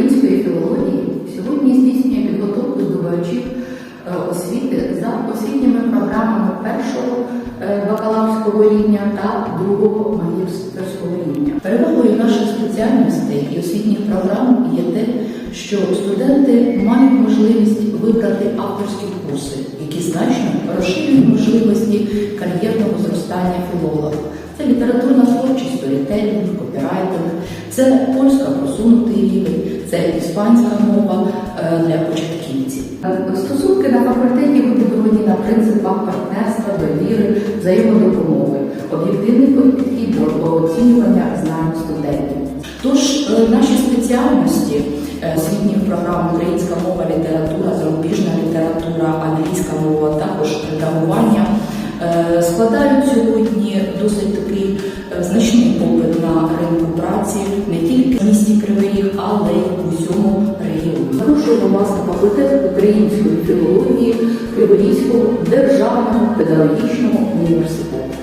української філології сьогодні здійснює підготовку здобувачів е, освіти за освітніми програмами першого е, бакалаврського рівня та другого магістерського рівня. Перевагою наших спеціальностей і освітніх програм є те, що студенти мають можливість вибрати авторські курси, які значно розширюють можливості кар'єрного зростання філолога. Це літературна творчість, сторітелінг, копірайтинг, це польська рівень, це іспанська мова е, для початківців. Стосунки на факультеті вибудовані на принципах партнерства, довіри, взаємодопомоги, об'єктивний підхід до оцінювання знань студентів. Тож е, наші спеціальності е, освітніх програм українська мова, література, зарубіжна література, англійська мова, також редагування е, складають сьогодні досить такий е, значний попит на ринку праці не тільки в місті Кривий але й в усьому регіоні. Запрошуємо вас на факультет української філології Криворізького державного педагогічного університету.